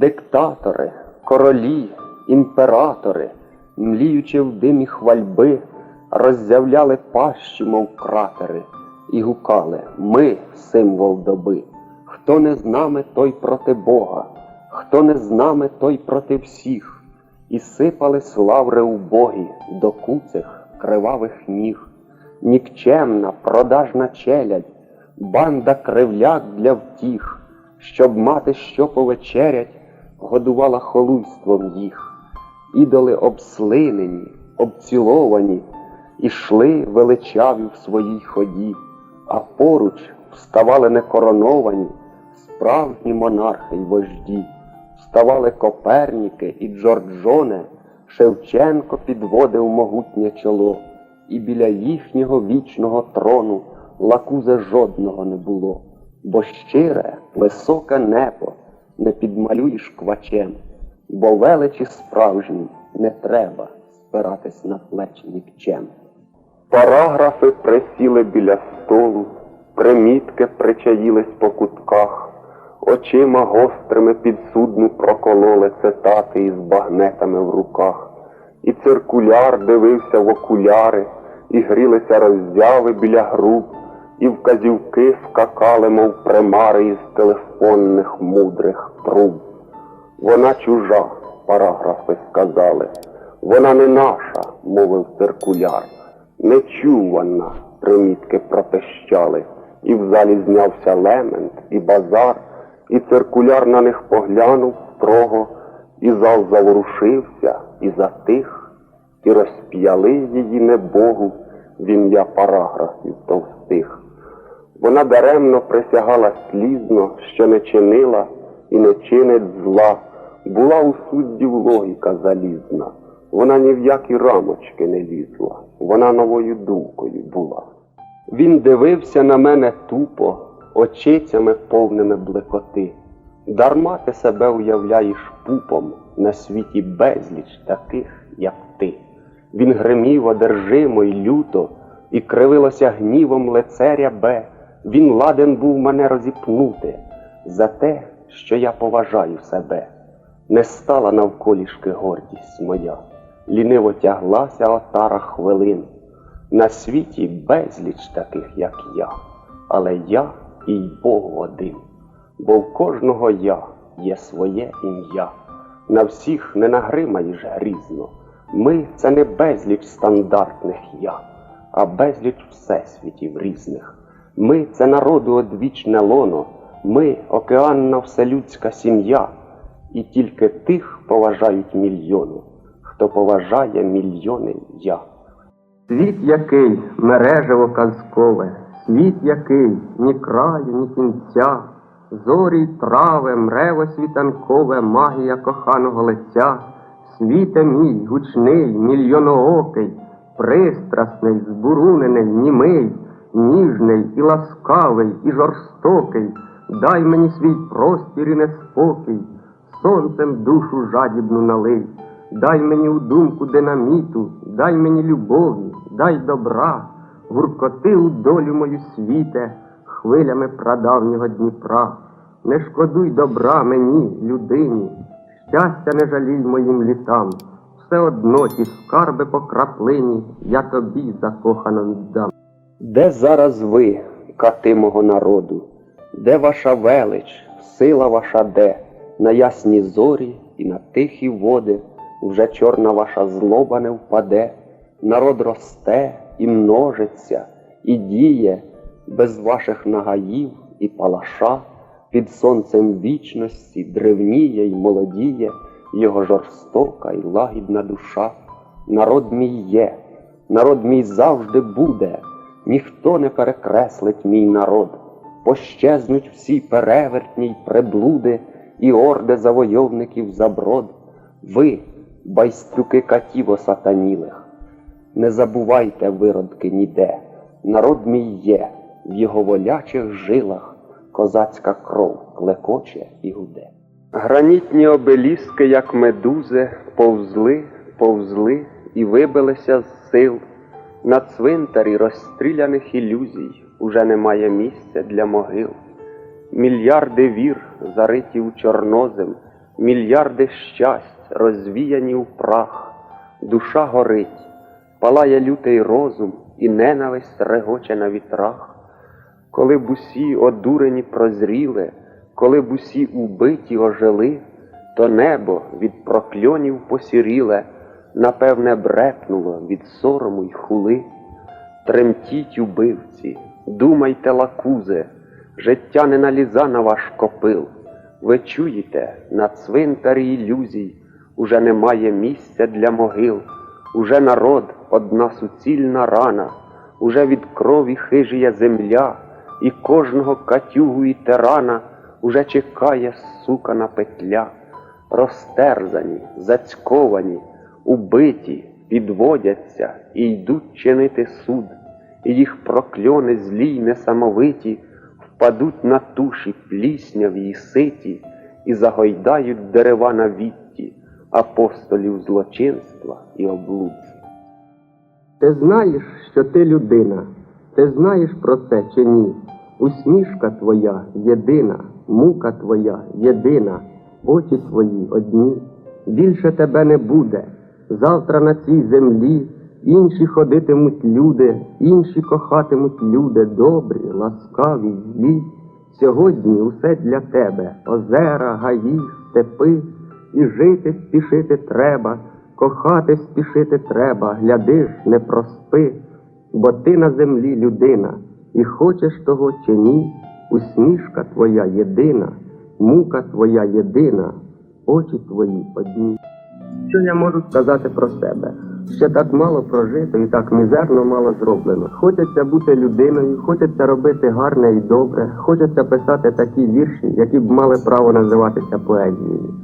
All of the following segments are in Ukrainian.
Диктатори, королі, імператори, мліючи в димі хвальби, роззявляли пащі, мов кратери, і гукали Ми символ доби. Хто не з нами, той проти Бога, хто не з нами, той проти всіх, і сипали славри убогі до куцих кривавих ніг. Нікчемна, продажна челядь, банда кривляк для втіх, щоб мати що повечерять, годувала холуйством їх. Ідоли обслинені, обціловані, ішли величаві в своїй ході, а поруч вставали некороновані, справжні монархи й вожді, вставали Коперніки і Джорджоне, Шевченко підводив могутнє чоло, і біля їхнього вічного трону лакузе жодного не було, бо щире, високе небо не підмалюєш квачем, бо величі справжній не треба спиратись на плечі нікчем. Параграфи присіли біля столу, примітки причаїлись по кутках, очима гострими підсудну прокололи цитати із багнетами в руках, і циркуляр дивився в окуляри, і грілися роззяви біля груп, і вказівки скакали, мов примари із телефонних мудрих труб. Вона чужа, параграфи сказали. Вона не наша, мовив циркуляр. Нечувана, примітки пропищали, і в залі знявся лемент, і базар, і циркуляр на них поглянув строго, і зал заворушився, і затих, і розп'яли її небогу в ім'я параграфів товстих. Вона даремно присягала слізно, що не чинила і не чинить зла. Була у суддів логіка залізна. Вона ні в які рамочки не лізла. Вона новою думкою була. Він дивився на мене тупо, очицями повними блекоти. Дарма ти себе уявляєш пупом на світі безліч таких, як ти. Він гримів одержимо й люто, і кривилося гнівом лице рябе. Він ладен був мене розіпнути за те, що я поважаю себе. Не стала навколішки гордість моя, ліниво тяглася отара хвилин. На світі безліч таких, як я, але я і й Богу один, бо в кожного я є своє ім'я. На всіх не нагримаєш грізно. Ми це не безліч стандартних я, а безліч всесвітів різних. Ми це народу одвічне лоно, ми океанна вселюдська сім'я, і тільки тих поважають мільйони, хто поважає мільйони я. Світ який мережево казкове, світ який ні краю, ні кінця, зорі й трави, мрево світанкове, магія коханого лиця, світе мій гучний, мільйоноокий, пристрасний, збурунений, німий, ніжний і ласкавий, і жорстокий, дай мені свій простір і неспокій, сонцем душу жадібну налий. Дай мені у думку динаміту, дай мені любові, дай добра, гуркоти у долю мою світе, хвилями прадавнього Дніпра. Не шкодуй добра мені, людині, щастя не жалій моїм літам. Все одно ті скарби по краплині я тобі закохано віддам. Де зараз ви, кати мого народу? Де ваша велич, сила ваша де? На ясні зорі і на тихі води вже чорна ваша злоба не впаде, народ росте і множиться, і діє без ваших нагаїв і палаша, під сонцем вічності древніє й молодіє його жорстока й лагідна душа. Народ мій є, народ мій завжди буде, ніхто не перекреслить мій народ, пощезнуть всі перевертні й приблуди і орди завойовників заброд. Ви, байстрюки катів осатанілих, не забувайте виродки ніде, народ мій є, в його волячих жилах козацька кров клекоче і гуде. Гранітні обеліски, як медузи, повзли, повзли і вибилися з сил. На цвинтарі розстріляних ілюзій уже немає місця для могил. Мільярди вір, зариті у чорнозем, мільярди щасть розвіяні в прах, душа горить, палає лютий розум і ненависть регоче на вітрах. Коли б усі одурені прозріли, коли б усі убиті ожили, то небо від прокльонів посіріле, напевне, брекнуло від сорому й хули. Тремтіть, убивці, думайте, лакузе, життя не наліза на ваш копил. Ви чуєте, на цвинтарі ілюзій уже немає місця для могил, уже народ одна суцільна рана, уже від крові хижія земля, і кожного катюгу і тирана уже чекає сукана петля, розтерзані, зацьковані, убиті, підводяться і йдуть чинити суд, і їх прокльони злі й несамовиті впадуть на туші плісняві й ситі і загойдають дерева на вітті апостолів злочинства і облуд. Ти знаєш, що ти людина, ти знаєш про це чи ні? Усмішка твоя єдина, мука твоя єдина, очі твої одні. Більше тебе не буде. Завтра на цій землі інші ходитимуть люди, інші кохатимуть люди, добрі, ласкаві, злі. Сьогодні усе для тебе озера, гаї, степи, і жити спішити треба, кохати спішити треба, глядиш, не проспи, бо ти на землі людина, і хочеш того чи ні, усмішка твоя єдина, мука твоя єдина, очі твої одні. Що я можу сказати про себе? Ще так мало прожито і так мізерно мало зроблено. Хочеться бути людиною, хочеться робити гарне і добре, хочеться писати такі вірші, які б мали право називатися поезією.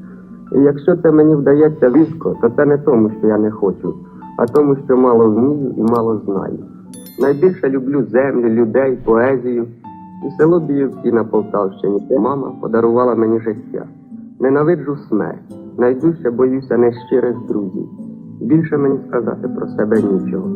І якщо це мені вдається різко, то це не тому, що я не хочу, а тому, що мало вмію і мало знаю. Найбільше люблю землю, людей, поезію і село Біївці на Полтавщині. де Мама подарувала мені життя. Ненавиджу смерть, найдужче боюся нещирих друзів. Більше мені сказати про себе нічого.